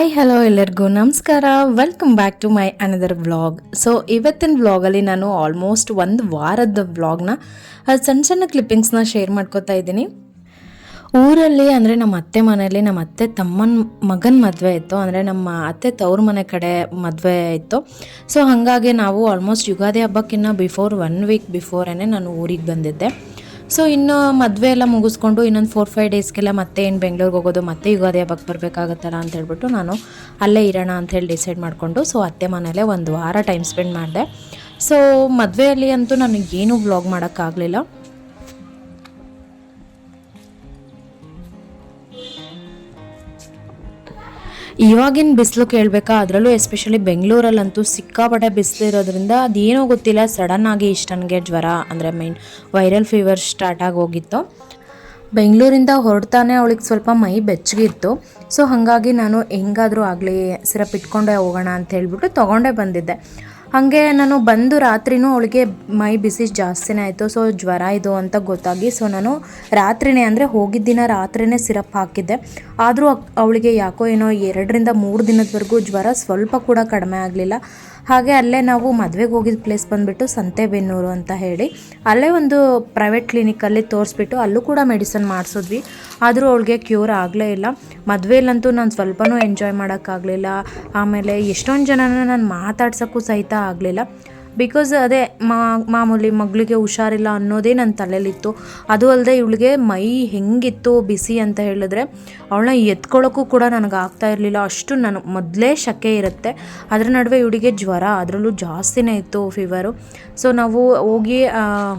Hi hello ಎಲ್ಲರಿಗೂ. ನಮಸ್ಕಾರ. Welcome back to my another vlog so ಇವತ್ತಿನ ವ್ಲಾಗಲ್ಲಿ ನಾನು ಆಲ್ಮೋಸ್ಟ್ ಒಂದು ವಾರದ ವ್ಲಾಗ್ನ ಸಣ್ಣ ಸಣ್ಣ ಕ್ಲಿಪ್ಪಿಂಗ್ಸ್ನ ಶೇರ್ ಮಾಡ್ಕೋತಾ ಇದ್ದೀನಿ. ಊರಲ್ಲಿ ಅಂದರೆ ನಮ್ಮ ಅತ್ತೆ ಮನೆಯಲ್ಲಿ ನಮ್ಮ ಅತ್ತೆ ತಮ್ಮನ ಮಗನ ಮದುವೆ ಇತ್ತು. ಅಂದರೆ ನಮ್ಮ ಅತ್ತೆ ತವ್ರ ಮನೆ ಕಡೆ ಮದುವೆ ಇತ್ತು. ಸೊ ಹಾಗಾಗಿ ನಾವು ಆಲ್ಮೋಸ್ಟ್ ಯುಗಾದಿ ಹಬ್ಬಕ್ಕಿಂತ ಬಿಫೋರ್ ಒನ್ ವೀಕ್ ಬಿಫೋರೇ ನಾನು ಊರಿಗೆ ಬಂದಿದ್ದೆ. ಸೊ ಇನ್ನು ಮದುವೆ ಎಲ್ಲ ಮುಗಿಸ್ಕೊಂಡು ಇನ್ನೊಂದು ಫೋರ್ ಫೈವ್ ಡೇಸ್ಗೆಲ್ಲ ಮತ್ತೆ ಏನು ಬೆಂಗಳೂರಿಗೆ ಹೋಗೋದು, ಮತ್ತೆ ಯುಗಾದಿ ಹಬ್ಬಕ್ಕೆ ಬರಬೇಕಾಗತ್ತಲ್ಲ ಅಂತ ಹೇಳ್ಬಿಟ್ಟು ನಾನು ಅಲ್ಲೇ ಇರೋಣ ಹೇಳಿ ಡಿಸೈಡ್ ಮಾಡಿಕೊಂಡು ಸೊ ಅತ್ತೆ ಮನೇಲೆ ಒಂದು ವಾರ ಟೈಮ್ ಸ್ಪೆಂಡ್ ಮಾಡಿದೆ. ಸೊ ಮದುವೆಯಲ್ಲಿ ಅಂತೂ ನನಗೆ ಏನೂ ವ್ಲಾಗ್ ಮಾಡೋಕ್ಕಾಗಲಿಲ್ಲ. ಇವಾಗಿನ ಬಿಸಿಲು ಕೇಳಬೇಕಾ? ಅದರಲ್ಲೂ ಎಸ್ಪೆಷಲಿ ಬೆಂಗಳೂರಲ್ಲಂತೂ ಸಿಕ್ಕಾಪಟ್ಟೆ ಬಿಸಿಲು ಇರೋದ್ರಿಂದ ಅದೇನೋ ಗೊತ್ತಿಲ್ಲ. ಸಡನ್ ಆಗಿ ಇಷ್ಟು ನನಗೆ ಜ್ವರ, ಅಂದರೆ ಮೈನ್ ವೈರಲ್ ಫೀವರ್ ಸ್ಟಾರ್ಟ್ ಆಗಿ ಹೋಗಿತ್ತು. ಬೆಂಗಳೂರಿಂದ ಹೊರಡ್ತಾನೆ ಅವಳಿಗೆ ಸ್ವಲ್ಪ ಮೈ ಬೆಚ್ಚಗಿತ್ತು ಸೊ ಹಾಗಾಗಿ ನಾನು ಹೆಂಗಾದರೂ ಆಗಲಿ, ಸಿರಪ್ ಇಟ್ಕೊಂಡೇ ಹೋಗೋಣ ಅಂತ ಹೇಳ್ಬಿಟ್ಟು ತೊಗೊಂಡೇ ಬಂದಿದ್ದೆ. ಹಾಗೆ ನಾನು ಬಂದು ರಾತ್ರಿನೂ ಅವಳಿಗೆ ಮೈ ಬಿಸಿ ಜಾಸ್ತಿನೇ ಆಯಿತು ಸೊ ಜ್ವರ ಇದು ಅಂತ ಗೊತ್ತಾಗಿ ಸೊ ನಾನು ರಾತ್ರಿನೇ ಅಂದರೆ ಹೋಗಿದ್ದ ದಿನ ರಾತ್ರಿನೇ ಸಿರಪ್ ಹಾಕಿದ್ದೆ. ಆದರೂ ಅವಳಿಗೆ ಯಾಕೋ ಏನೋ ಎರಡರಿಂದ ಮೂರು ದಿನದವರೆಗೂ ಜ್ವರ ಸ್ವಲ್ಪ ಕೂಡ ಕಡಿಮೆ ಆಗಲಿಲ್ಲ. ಹಾಗೆ ಅಲ್ಲೇ ನಾವು ಮದುವೆಗೆ ಹೋಗಿದ್ದ ಪ್ಲೇಸ್ ಬಂದುಬಿಟ್ಟು ಸಂತೆಬೆನ್ನೂರು ಅಂತ ಹೇಳಿ. ಅಲ್ಲೇ ಒಂದು ಪ್ರೈವೇಟ್ ಕ್ಲಿನಿಕಲ್ಲಿ ತೋರಿಸ್ಬಿಟ್ಟು ಅಲ್ಲೂ ಕೂಡ ಮೆಡಿಸನ್ ಮಾಡಿಸಿದ್ವಿ. ಆದರೂ ಅವಳಿಗೆ ಕ್ಯೂರ್ ಆಗಲೇ ಇಲ್ಲ. ಮದುವೆಯಲ್ಲಂತೂ ನಾನು ಸ್ವಲ್ಪನೂ ಎಂಜಾಯ್ ಮಾಡೋಕ್ಕಾಗಲಿಲ್ಲ ಆಮೇಲೆ ಎಷ್ಟೊಂದು ಜನನ ನಾನು ಮಾತಾಡ್ಸೋಕ್ಕೂ ಸಹಿತ ಆಗಲಿಲ್ಲ. ಬಿಕಾಸ್ ಅದೇ ಮಾಮೂಲಿ ಮಗಳಿಗೆ ಹುಷಾರಿಲ್ಲ ಅನ್ನೋದೇ ನನ್ನ ತಲೆಯಲ್ಲಿತ್ತು. ಅದು ಅಲ್ಲದೆ ಇವಳಿಗೆ ಮೈ ಹೆಂಗಿತ್ತು, ಬಿಸಿ ಅಂತ ಹೇಳಿದ್ರೆ ಅವಳನ್ನ ಎತ್ಕೊಳ್ಳೋಕ್ಕೂ ಕೂಡ ನನಗೆ ಆಗ್ತಾ ಇರಲಿಲ್ಲ. ಅಷ್ಟು ನಾನು ಮೊದಲೇ ಶಕೆ ಇರುತ್ತೆ. ಅದರ ನಡುವೆ ಇವಳಿಗೆ ಜ್ವರ, ಅದರಲ್ಲೂ ಜಾಸ್ತಿನೇ ಇತ್ತು ಫೀವರು ಸೊ ನಾವು ಹೋಗಿ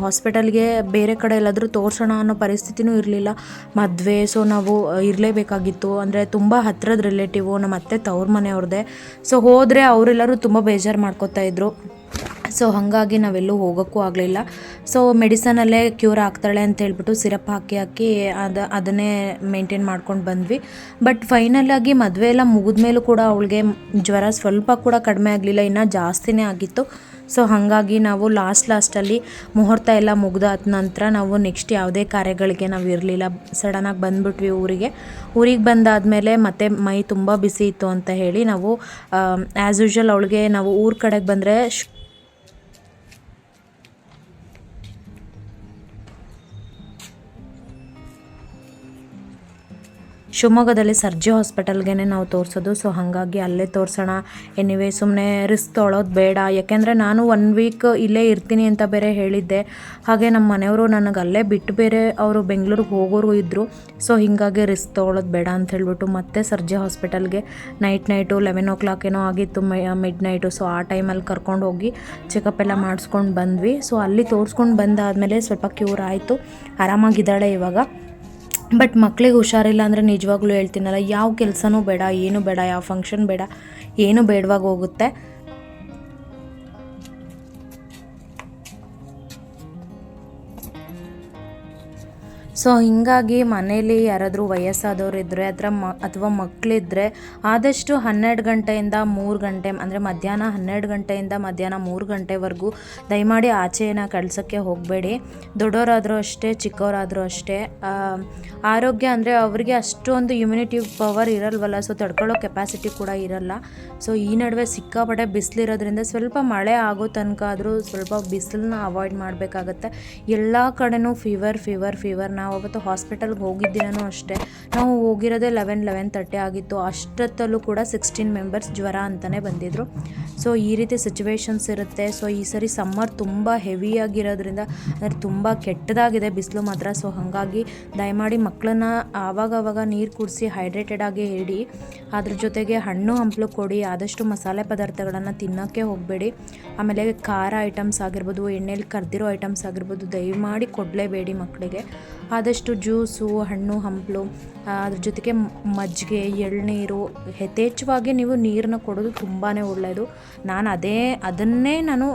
ಹಾಸ್ಪಿಟಲ್ಗೆ ಬೇರೆ ಕಡೆ ಎಲ್ಲಾದರೂ ತೋರಿಸೋಣ ಅನ್ನೋ ಪರಿಸ್ಥಿತಿನೂ ಇರಲಿಲ್ಲ. ಮದುವೆ ಸೊ ನಾವು ಇರಲೇಬೇಕಾಗಿತ್ತು. ಅಂದರೆ ತುಂಬ ಹತ್ತಿರದ ರಿಲೇಟಿವು ನಮ್ಮ ಅತ್ತೆ ತವ್ರ ಮನೆಯವ್ರದ್ದೇ ಸೊ ಹೋದರೆ ಅವರೆಲ್ಲರೂ ತುಂಬ ಬೇಜಾರು ಮಾಡ್ಕೋತಾ ಇದ್ರು. ಸೊ ಹಾಗಾಗಿ ನಾವೆಲ್ಲೂ ಹೋಗೋಕ್ಕೂ ಆಗಲಿಲ್ಲ. ಸೊ ಮೆಡಿಸನಲ್ಲೇ ಕ್ಯೂರ್ ಆಗ್ತಾಳೆ ಅಂತ ಹೇಳ್ಬಿಟ್ಟು ಸಿರಪ್ ಹಾಕಿ ಹಾಕಿ ಅದು, ಅದನ್ನೇ ಮೇಂಟೈನ್ ಮಾಡ್ಕೊಂಡು ಬಂದ್ವಿ. ಬಟ್ ಫೈನಲಾಗಿ ಮದುವೆ ಎಲ್ಲ ಮುಗಿದ ಮೇಲೂ ಕೂಡ ಅವಳಿಗೆ ಜ್ವರ ಸ್ವಲ್ಪ ಕೂಡ ಕಡಿಮೆ ಆಗಲಿಲ್ಲ, ಇನ್ನೂ ಜಾಸ್ತಿನೇ ಆಗಿತ್ತು. ಸೊ ಹಾಗಾಗಿ ನಾವು ಲಾಸ್ಟ್ ಲಾಸ್ಟಲ್ಲಿ ಮುಹೂರ್ತ ಎಲ್ಲ ಮುಗ್ದಾದ ನಂತರ ನಾವು ನೆಕ್ಸ್ಟ್ ಯಾವುದೇ ಕಾರ್ಯಗಳಿಗೆ ನಾವು ಇರಲಿಲ್ಲ. ಸಡನ್ನಾಗಿ ಬಂದ್ಬಿಟ್ವಿ ಊರಿಗೆ. ಊರಿಗೆ ಬಂದಾದಮೇಲೆ ಮತ್ತೆ ಮೈ ತುಂಬ ಬಿಸಿ ಇತ್ತು ಅಂತ ಹೇಳಿ ನಾವು ಆ್ಯಸ್ ಯೂಶ್ವಲ್ ಅವಳಿಗೆ ನಾವು ಊರ ಕಡೆಗೆ ಬಂದರೆ ಶಿವಮೊಗ್ಗದಲ್ಲಿ ಸರ್ಜಿ ಹಾಸ್ಪಿಟಲ್ಗೆ ನಾವು ತೋರಿಸೋದು. ಸೊ ಹಾಗಾಗಿ ಅಲ್ಲೇ ತೋರಿಸೋಣ. ಎನಿವೇ ಸುಮ್ಮನೆ ರಿಸ್ಕ್ ತೊಳೋದು ಬೇಡ. ಯಾಕೆಂದರೆ ನಾನು ಒನ್ ವೀಕ್ ಇಲ್ಲೇ ಇರ್ತೀನಿ ಅಂತ ಬೇರೆ ಹೇಳಿದ್ದೆ. ಹಾಗೆ ನಮ್ಮ ಮನೆಯವರು ನನಗೆ ಅಲ್ಲೇ ಬಿಟ್ಟು ಬೇರೆ ಅವರು ಬೆಂಗಳೂರಿಗೆ ಹೋಗೋರು ಇದ್ದರು ಸೊ ಹೀಗಾಗಿ ರಿಸ್ಕ್ ತೊಗೊಳೋದು ಬೇಡ ಅಂತ ಹೇಳ್ಬಿಟ್ಟು ಮತ್ತೆ ಸರ್ಜಿ ಹಾಸ್ಪಿಟಲ್ಗೆ night night eleven o'clock ಏನೋ ಆಗಿತ್ತು ಮಿಡ್ ನೈಟು ಸೊ ಆ ಟೈಮಲ್ಲಿ ಕರ್ಕೊಂಡು ಹೋಗಿ ಚೆಕಪ್ ಎಲ್ಲ ಮಾಡಿಸ್ಕೊಂಡು ಬಂದ್ವಿ. ಸೊ ಅಲ್ಲಿ ತೋರಿಸ್ಕೊಂಡು ಬಂದಾದಮೇಲೆ ಸ್ವಲ್ಪ ಕ್ಯೂರ್ ಆಯಿತು. ಆರಾಮಾಗಿದ್ದಾಳೆ ಇವಾಗ. ಬಟ್ ಮಕ್ಳಿಗೆ ಹುಷಾರಿಲ್ಲ ಅಂದರೆ ನಿಜವಾಗ್ಲೂ ಹೇಳ್ತೀನಲ್ಲ, ಯಾವ ಕೆಲಸನೂ ಬೇಡ, ಏನು ಬೇಡ, ಯಾವ ಫಂಕ್ಷನ್ ಬೇಡ, ಏನು ಬೇಡವಾಗಿ ಹೋಗುತ್ತೆ. ಸೊ ಹೀಗಾಗಿ ಮನೇಲಿ ಯಾರಾದರೂ ವಯಸ್ಸಾದವ್ರು ಇದ್ದರೆ ಅಥವಾ ಮ, ಅಥವಾ ಮಕ್ಕಳಿದ್ರೆ ಆದಷ್ಟು ಹನ್ನೆರಡು ಗಂಟೆಯಿಂದ ಮೂರು ಗಂಟೆ, ಅಂದರೆ ಮಧ್ಯಾಹ್ನ ಹನ್ನೆರಡು ಗಂಟೆಯಿಂದ ಮಧ್ಯಾಹ್ನ ಮೂರು ಗಂಟೆವರೆಗೂ ದಯಮಾಡಿ ಆಚೆಯನ್ನು ಕಳ್ಸೋಕ್ಕೆ ಹೋಗಬೇಡಿ. ದೊಡ್ಡವರಾದರೂ ಅಷ್ಟೇ, ಚಿಕ್ಕವರಾದರೂ ಅಷ್ಟೇ. ಆರೋಗ್ಯ ಅಂದರೆ ಅವರಿಗೆ ಅಷ್ಟೊಂದು ಇಮ್ಯುನಿಟಿ ಪವರ್ ಇರಲ್ವಲ್ಲ ಸೊ ತಡ್ಕೊಳ್ಳೋ ಕೆಪಾಸಿಟಿ ಕೂಡ ಇರಲ್ಲ. ಸೊ ಈ ನಡುವೆ ಸಿಕ್ಕಾಪಟ್ಟೆ ಬಿಸಿಲಿರೋದ್ರಿಂದ ಸ್ವಲ್ಪ ಮಳೆ ಆಗೋ ತನಕ ಆದರೂ ಸ್ವಲ್ಪ ಬಿಸಿಲನ್ನ ಅವಾಯ್ಡ್ ಮಾಡಬೇಕಾಗತ್ತೆ. ಎಲ್ಲ ಕಡೆನೂ ಫೀವರ್ ಫೀವರ್ ಫೀವರ್ ನಾವು ಅವತ್ತು ಹಾಸ್ಪಿಟಲ್ಗೆ ಹೋಗಿದ್ದೀನೋ ಅಷ್ಟೇ, ನಾವು ಹೋಗಿರೋದೇ ಲೆವೆನ್ ಲೆವೆನ್ ತರ್ಟಿ ಆಗಿತ್ತು. ಅಷ್ಟೊತ್ತಲ್ಲೂ ಕೂಡ ಸಿಕ್ಸ್ಟೀನ್ ಮೆಂಬರ್ಸ್ ಜ್ವರ ಅಂತಲೇ ಬಂದಿದ್ದರು ಸೊ ಈ ರೀತಿ ಸಿಚುವೇಶನ್ಸ್ ಇರುತ್ತೆ. ಸೊ ಈ ಸರಿ ಸಮ್ಮರ್ ತುಂಬ ಹೆವಿಯಾಗಿರೋದ್ರಿಂದ ಅಂದರೆ ತುಂಬ ಕೆಟ್ಟದಾಗಿದೆ ಬಿಸಿಲು ಮಾತ್ರ. ಸೊ ಹಾಗಾಗಿ ದಯಮಾಡಿ ಮಕ್ಕಳನ್ನ ಆವಾಗವಾಗ ಆವಾಗ ನೀರು ಕುಡಿಸಿ ಹೈಡ್ರೇಟೆಡ್ ಆಗಿ ಇಡಿ. ಅದ್ರ ಜೊತೆಗೆ ಹಣ್ಣು ಹಂಪಲು ಕೊಡಿ. ಆದಷ್ಟು ಮಸಾಲೆ ಪದಾರ್ಥಗಳನ್ನು ತಿನ್ನೋಕ್ಕೆ ಹೋಗಬೇಡಿ. ಆಮೇಲೆ ಖಾರ ಐಟಮ್ಸ್ ಆಗಿರ್ಬೋದು, ಎಣ್ಣೆಲಿ ಕರೆದಿರೋ ಐಟಮ್ಸ್ ಆಗಿರ್ಬೋದು ದಯಮಾಡಿ ಕೊಡಲೇಬೇಡಿ ಮಕ್ಕಳಿಗೆ. ಆದಷ್ಟು ಜ್ಯೂಸು ಹಣ್ಣು ಹಂಪಲು ಅದ್ರ ಜೊತೆಗೆ ಮಜ್ಜಿಗೆ, ಎಳ್ನೀರು, ಯಥೇಚ್ಛವಾಗಿ ನೀವು ನೀರನ್ನ ಕೊಡೋದು ತುಂಬಾ ಒಳ್ಳೆಯದು ನಾನು ಅದೇ, ಅದನ್ನೇ ನಾನು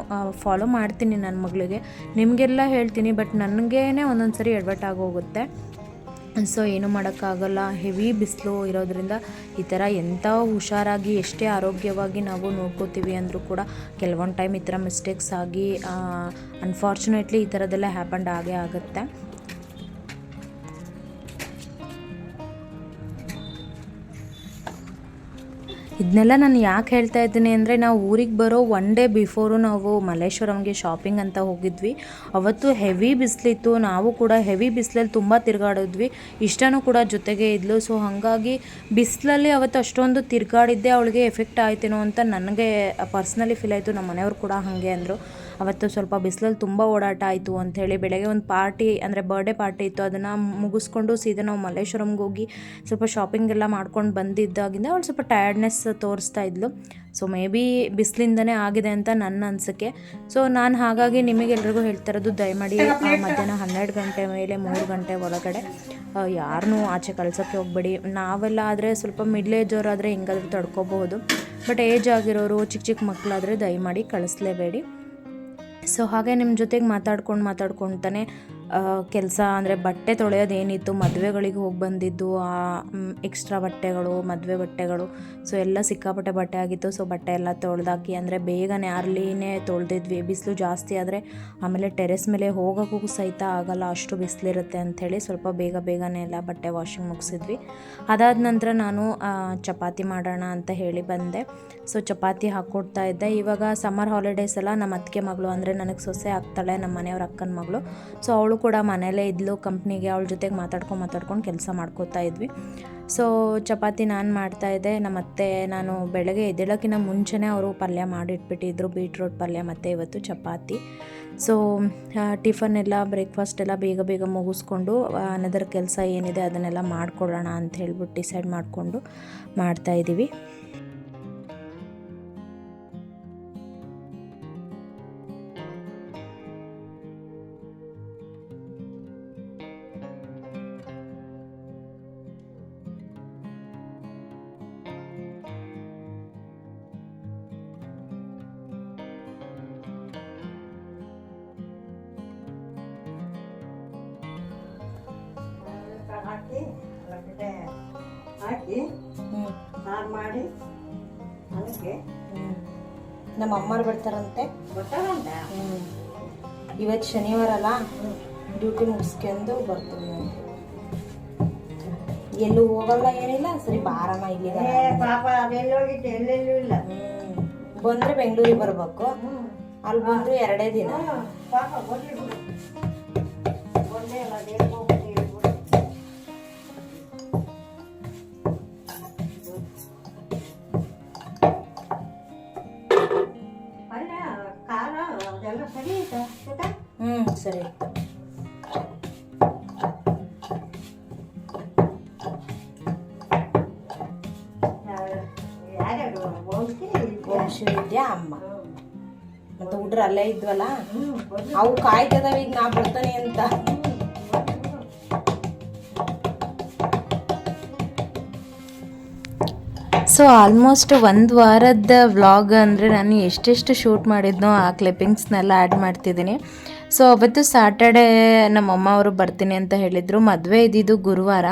ಫಾಲೋ ಮಾಡ್ತೀನಿ ನನ್ನ ಮಗಳಿಗೆ. ನಿಮಗೆಲ್ಲ ಹೇಳ್ತೀನಿ ಬಟ್ ನನಗೇ ಒಂದೊಂದು ಸರಿ ಎಡವಟ್ಟಾಗೋಗುತ್ತೆ ಸೊ ಏನು ಮಾಡೋಕ್ಕಾಗಲ್ಲ. ಹೆವಿ ಬಿಸಿಲು ಇರೋದ್ರಿಂದ ಈ ಥರ ಎಂಥ ಹುಷಾರಾಗಿ, ಎಷ್ಟೇ ಆರೋಗ್ಯವಾಗಿ ನಾವು ನೋಡ್ಕೋತೀವಿ ಅಂದರೂ ಕೂಡ ಕೆಲವೊಂದು ಟೈಮ್ ಈ ಥರ ಮಿಸ್ಟೇಕ್ಸ್ ಆಗಿ ಅನ್ಫಾರ್ಚುನೇಟ್ಲಿ ಈ ಥರದ್ದೆಲ್ಲ ಹ್ಯಾಪಂಡ್ ಆಗೇ ಆಗುತ್ತೆ. ಇದನ್ನೆಲ್ಲ ನಾನು ಯಾಕೆ ಹೇಳ್ತಾ ಇದ್ದೀನಿ ಅಂದರೆ ನಾವು ಊರಿಗೆ ಬರೋ ಒನ್ ಡೇ ಬಿಫೋರು ನಾವು ಮಲ್ಲೇಶ್ವರಂಗೆ ಶಾಪಿಂಗ್ ಅಂತ ಹೋಗಿದ್ವಿ. ಅವತ್ತು ಹೆವಿ ಬಿಸಿಲಿತ್ತು. ನಾವು ಕೂಡ ಹೆವಿ ಬಿಸಿಲಲ್ಲಿ ತುಂಬ ತಿರುಗಾಡಿದ್ವಿ. ಇಷ್ಟನೂ ಕೂಡ ಜೊತೆಗೆ ಇದ್ಲು. ಸೊ ಹಾಗಾಗಿ ಬಿಸಿಲಲ್ಲಿ ಅವತ್ತು ಅಷ್ಟೊಂದು ತಿರುಗಾಡಿದ್ದೆ ಅವಳಿಗೆ ಎಫೆಕ್ಟ್ ಆಯ್ತೇನೋ ಅಂತ ನನಗೆ ಪರ್ಸ್ನಲಿ ಫೀಲ್ ಆಯಿತು. ನಮ್ಮ ಮನೆಯವ್ರು ಕೂಡ ಹಾಗೆ ಅಂದರು. ಅವತ್ತು ಸ್ವಲ್ಪ ಬಿಸಿಲಲ್ಲಿ ತುಂಬ ಓಡಾಟ ಆಯಿತು ಅಂಥೇಳಿ ಬೆಳಗ್ಗೆ ಒಂದು ಪಾರ್ಟಿ, ಅಂದರೆ ಬರ್ಡೇ ಪಾರ್ಟಿ ಇತ್ತು, ಅದನ್ನು ಮುಗಿಸ್ಕೊಂಡು ಸೀದಾ ನಾವು ಮಲ್ಲೇಶ್ವರಂಗೆ ಹೋಗಿ ಸ್ವಲ್ಪ ಶಾಪಿಂಗ್ ಎಲ್ಲ ಮಾಡ್ಕೊಂಡು ಬಂದಿದ್ದಾಗಿಂದ ಅವಳು ಸ್ವಲ್ಪ ಟಯರ್ಡ್ನೆಸ್ ತೋರಿಸ್ತಾ ಇದ್ಲು. ಸೊ ಮೇ ಬಿ ಬಿಸಿಲಿಂದನೇ ಆಗಿದೆ ಅಂತ ನನ್ನ ಅನಿಸಿಕೆ ಸೊ ನಾನು ಹಾಗಾಗಿ ನಿಮಗೆಲ್ರಿಗೂ ಹೇಳ್ತಾ ಇರೋದು, ದಯಮಾಡಿ ಮಧ್ಯಾಹ್ನ ಹನ್ನೆರಡು ಗಂಟೆ ಮೇಲೆ ಮೂರು ಗಂಟೆ ಒಳಗಡೆ ಯಾರನ್ನೂ ಆಚೆ ಕಳ್ಸೋಕ್ಕೆ ಹೋಗ್ಬೇಡಿ. ನಾವೆಲ್ಲ ಆದರೆ ಸ್ವಲ್ಪ ಮಿಡ್ಲ್ ಏಜ್ ಅವರಾದರೆ ಹೆಂಗಾದ್ರೂ ತಡ್ಕೋಬಹುದು. ಬಟ್ ಏಜ್ ಆಗಿರೋರು ಚಿಕ್ಕ ಚಿಕ್ಕ ಮಕ್ಕಳಾದರೆ ದಯಮಾಡಿ ಕಳಿಸ್ಲೇಬೇಡಿ. ಸೊ ಹಾಗೆ ನಿಮ್ಮ ಜೊತೆಗೆ ಮಾತಾಡ್ಕೊಂಡು ಮಾತಾಡ್ಕೊತಾನೆ ಕೆಲಸ ಅಂದರೆ ಬಟ್ಟೆ ತೊಳೆಯೋದೇನಿತ್ತು, ಮದುವೆಗಳಿಗೆ ಹೋಗಿ ಬಂದಿದ್ದು, ಆ ಎಕ್ಸ್ಟ್ರಾ ಬಟ್ಟೆಗಳು, ಮದುವೆ ಬಟ್ಟೆಗಳು. ಸೊ ಎಲ್ಲ ಸಿಕ್ಕಾಪಟ್ಟೆ ಬಟ್ಟೆ ಆಗಿತ್ತು. ಸೊ ಬಟ್ಟೆ ಎಲ್ಲ ತೊಳೆದಾಕಿ ಅಂದರೆ ಬೇಗನೆ ಅರ್ಲಿನೇ ತೊಳೆದಿದ್ವಿ. ಬಿಸಿಲು ಜಾಸ್ತಿ ಆದರೆ ಆಮೇಲೆ ಟೆರೆಸ್ ಮೇಲೆ ಹೋಗೋಕ್ಕೂ ಸಹಿತ ಆಗಲ್ಲ, ಅಷ್ಟು ಬಿಸಿಲಿರುತ್ತೆ ಅಂಥೇಳಿ ಸ್ವಲ್ಪ ಬೇಗ ಬೇಗನೆ ಎಲ್ಲ ಬಟ್ಟೆ ವಾಷಿಂಗ್ ಮುಗಿಸಿದ್ವಿ. ಅದಾದ ನಂತರ ನಾನು ಚಪಾತಿ ಮಾಡೋಣ ಅಂತ ಹೇಳಿ ಬಂದೆ. ಸೊ ಚಪಾತಿ ಹಾಕ್ಕೊಡ್ತಾ ಇದ್ದೆ. ಇವಾಗ ಸಮ್ಮರ್ ಹಾಲಿಡೇಸ್ ಎಲ್ಲ ನಮ್ಮ ಅತ್ತಿಗೆ ಮಗಳು ಅಂದರೆ ನನಗೆ ಸೊಸೆ ಆಗ್ತಾಳೆ ನಮ್ಮ ಮನೆಯವ್ರ ಅಕ್ಕನ ಮಗಳು. ಸೊ ಅವಳು ಕೂಡ ಮನೇಲೇ ಇದ್ಲು, ಕಂಪ್ನಿಗೆ ಅವಳ ಜೊತೆಗೆ ಮಾತಾಡ್ಕೊಂಡು ಮಾತಾಡ್ಕೊಂಡು ಕೆಲಸ ಮಾಡ್ಕೋತಾ ಇದ್ವಿ. ಸೊ ಚಪಾತಿ ನಾನು ಮಾಡ್ತಾ ಇದ್ದೆ ನಮ್ಮ ಅತ್ತೆ ನಾನು ಬೆಳಗ್ಗೆ ಎದ್ದೇಳೋಕ್ಕಿಂತ ಮುಂಚೆನೇ ಅವರು ಪಲ್ಯ ಮಾಡಿಟ್ಬಿಟ್ಟಿದ್ರು, ಬೀಟ್ರೋಟ್ ಪಲ್ಯ ಮತ್ತು ಇವತ್ತು ಚಪಾತಿ. ಸೊ ಟಿಫನ್ ಎಲ್ಲ, ಬ್ರೇಕ್ಫಾಸ್ಟ್ ಎಲ್ಲ ಬೇಗ ಬೇಗ ಮುಗಿಸ್ಕೊಂಡು ಅನದರ್ ಕೆಲಸ ಏನಿದೆ ಅದನ್ನೆಲ್ಲ ಮಾಡ್ಕೊಳ್ಳೋಣ ಅಂತ ಹೇಳ್ಬಿಟ್ಟು ಡಿಸೈಡ್ ಮಾಡಿಕೊಂಡು ಮಾಡ್ತಾಯಿದ್ದೀವಿ ಹಾಕಿ ಸಾರು ಮಾಡಿ ಅದಕ್ಕೆ ನಮ್ಮ ಅಮ್ಮರು ಬರ್ತಾರಂತೆ. ಗೊತ್ತಾಗಂತ ಇವತ್ತು ಶನಿವಾರ ಅಲ್ಲ? ಡ್ಯೂಟಿ ಮುಗಿಸ್ಕೊಂಡು ಬರ್ತೀನಿ. ಎಲ್ಲೂ ಹೋಗಲ್ಲ ಏನಿಲ್ಲ ಸರಿ ಬಾರಮ್ಮ ಇಲ್ಲಿ ಪಾಪ ಅದೆಲ್ಲಿ ಹೋಗಿದ್ದೆ ಎಲ್ಲೆಲ್ಲೂ ಇಲ್ಲ. ಬಂದ್ರೆ ಬೆಂಗಳೂರಿಗೆ ಬರ್ಬೇಕು. ಅಲ್ಲಿ ಬಂದ್ರು ಎರಡೇ ದಿನ. ಅಲ್ಲ ಪಾಪ ಸರಿ ಅಮ್ಮ? ಮತ್ತೆ ಹುಡ್ರು ಅಲ್ಲೇ ಇದ್ವಲ್ಲ? ಅವು ಕಾಯ್ತದವ ಈಗ ನಾ ಬರ್ತಾನೆ ಅಂತ. ಸೊ ಆಲ್ಮೋಸ್ಟ್ ಒಂದು ವಾರದ ವ್ಲಾಗ್ ಅಂದರೆ ನಾನು ಎಷ್ಟೆಷ್ಟು ಶೂಟ್ ಮಾಡಿದ್ನೋ ಆ ಕ್ಲಿಪ್ಪಿಂಗ್ಸ್ನೆಲ್ಲ ಆ್ಯಡ್ ಮಾಡ್ತಿದ್ದೀನಿ. ಸೊ ಅವತ್ತು ಸ್ಯಾಟರ್ಡೇ ನಮ್ಮಮ್ಮ ಅವರು ಬರ್ತೀನಿ ಅಂತ ಹೇಳಿದರು. ಮದುವೆ ಇದ್ದಿದ್ದು ಗುರುವಾರ.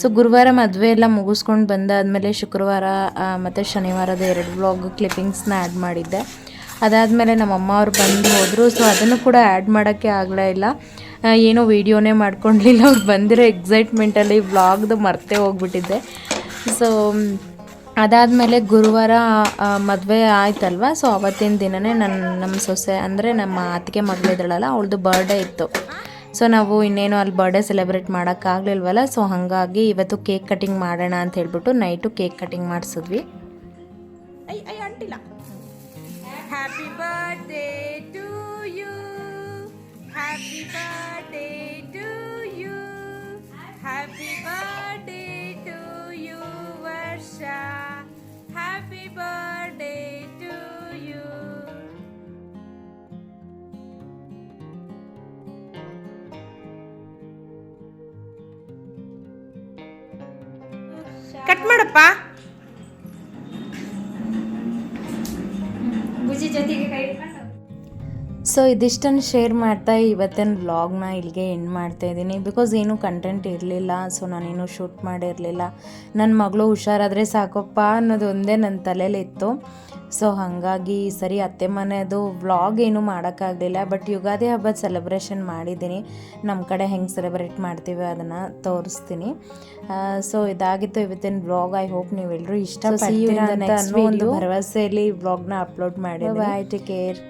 ಸೊ ಗುರುವಾರ ಮದುವೆ ಎಲ್ಲ ಮುಗಿಸ್ಕೊಂಡು ಬಂದಾದಮೇಲೆ ಶುಕ್ರವಾರ ಮತ್ತು ಶನಿವಾರದ ಎರಡು ವ್ಲಾಗ್ ಕ್ಲಿಪ್ಪಿಂಗ್ಸ್ನ ಆ್ಯಡ್ ಮಾಡಿದ್ದೆ. ಅದಾದಮೇಲೆ ನಮ್ಮಮ್ಮ ಅವರು ಬಂದು ಹೋದರು. ಸೊ ಅದನ್ನು ಕೂಡ ಆ್ಯಡ್ ಮಾಡೋಕ್ಕೆ ಆಗಲೇ ಇಲ್ಲ. ಏನೋ ವೀಡಿಯೋನೇ ಮಾಡ್ಕೊಳ್ಲಿಲ್ಲ ಅವ್ರು ಬಂದಿರೋ ಎಕ್ಸೈಟ್ಮೆಂಟಲ್ಲಿ ವ್ಲಾಗ್ದು ಮರ್ತೇ ಹೋಗ್ಬಿಟ್ಟಿದ್ದೆ. ಸೊ ಅದಾದಮೇಲೆ ಗುರುವಾರ ಮದುವೆ ಆಯ್ತಲ್ವ? ಸೊ ಅವತ್ತಿನ ದಿನವೇ ನನ್ನ ನಮ್ಮ ಸೊಸೆ ಅಂದರೆ ನಮ್ಮ ಅತ್ತಿಗೆ ಇದ್ದಳಲ್ಲ ಅವಳದು ಬರ್ಡೇ ಇತ್ತು. ಸೊ ನಾವು ಇನ್ನೇನು ಅಲ್ಲಿ ಬರ್ಡೇ ಸೆಲೆಬ್ರೇಟ್ ಮಾಡೋಕ್ಕಾಗಲಿಲ್ವಲ್ಲ? ಸೊ ಹಾಗಾಗಿ ಇವತ್ತು ಕೇಕ್ ಕಟಿಂಗ್ ಮಾಡೋಣ ಅಂತ ಹೇಳ್ಬಿಟ್ಟು ನೈಟು ಕೇಕ್ ಕಟಿಂಗ್ ಮಾಡಿಸಿದ್ವಿ. Happy birthday birthday to you, Varsha. Happy birthday to you. Cut ಮಾಡಪ್ಪ ಸೊ ಇದಿಷ್ಟನ್ನು ಶೇರ್ ಮಾಡ್ತಾ ಇವತ್ತಿನ ವ್ಲಾಗ್ನ ಇಲ್ಲಿಗೆ ಎಂಡ್ ಮಾಡ್ತಾ ಇದ್ದೀನಿ. ಬಿಕಾಸ್ ಏನೂ ಕಂಟೆಂಟ್ ಇರಲಿಲ್ಲ ಸೊ ನಾನೇನು ಶೂಟ್ ಮಾಡಿರಲಿಲ್ಲ. ನನ್ನ ಮಗಳು ಹುಷಾರಾದರೆ ಸಾಕಪ್ಪ ಅನ್ನೋದು ಒಂದೇ ನನ್ನ ತಲೆಯಲ್ಲಿ ಇತ್ತು ಸೊ ಹಾಗಾಗಿ ಈ ಸರಿ ಅತ್ತೆ ಮನೆಯದು ವ್ಲಾಗ್ ಏನು ಮಾಡೋಕ್ಕಾಗಲಿಲ್ಲ. ಬಟ್ ಯುಗಾದಿ ಹಬ್ಬದ ಸೆಲೆಬ್ರೇಷನ್ ಮಾಡಿದ್ದೀನಿ. ನಮ್ಮ ಕಡೆ ಹೆಂಗೆ ಸೆಲೆಬ್ರೇಟ್ ಮಾಡ್ತೀವಿ ಅದನ್ನು ತೋರಿಸ್ತೀನಿ. ಸೊ ಇದಾಗಿತ್ತು ಇವತ್ತಿನ ವ್ಲಾಗ್ ಐ ಹೋಪ್ ನೀವೆಲ್ಲರೂ ಅನ್ನೋ ಒಂದು ಭರವಸೆಯಲ್ಲಿ ವ್ಲಾಗ್ನ ಅಪ್ಲೋಡ್ ಮಾಡಿ ಬಾಯ್ ಟೇಕ್ ಕೇರ್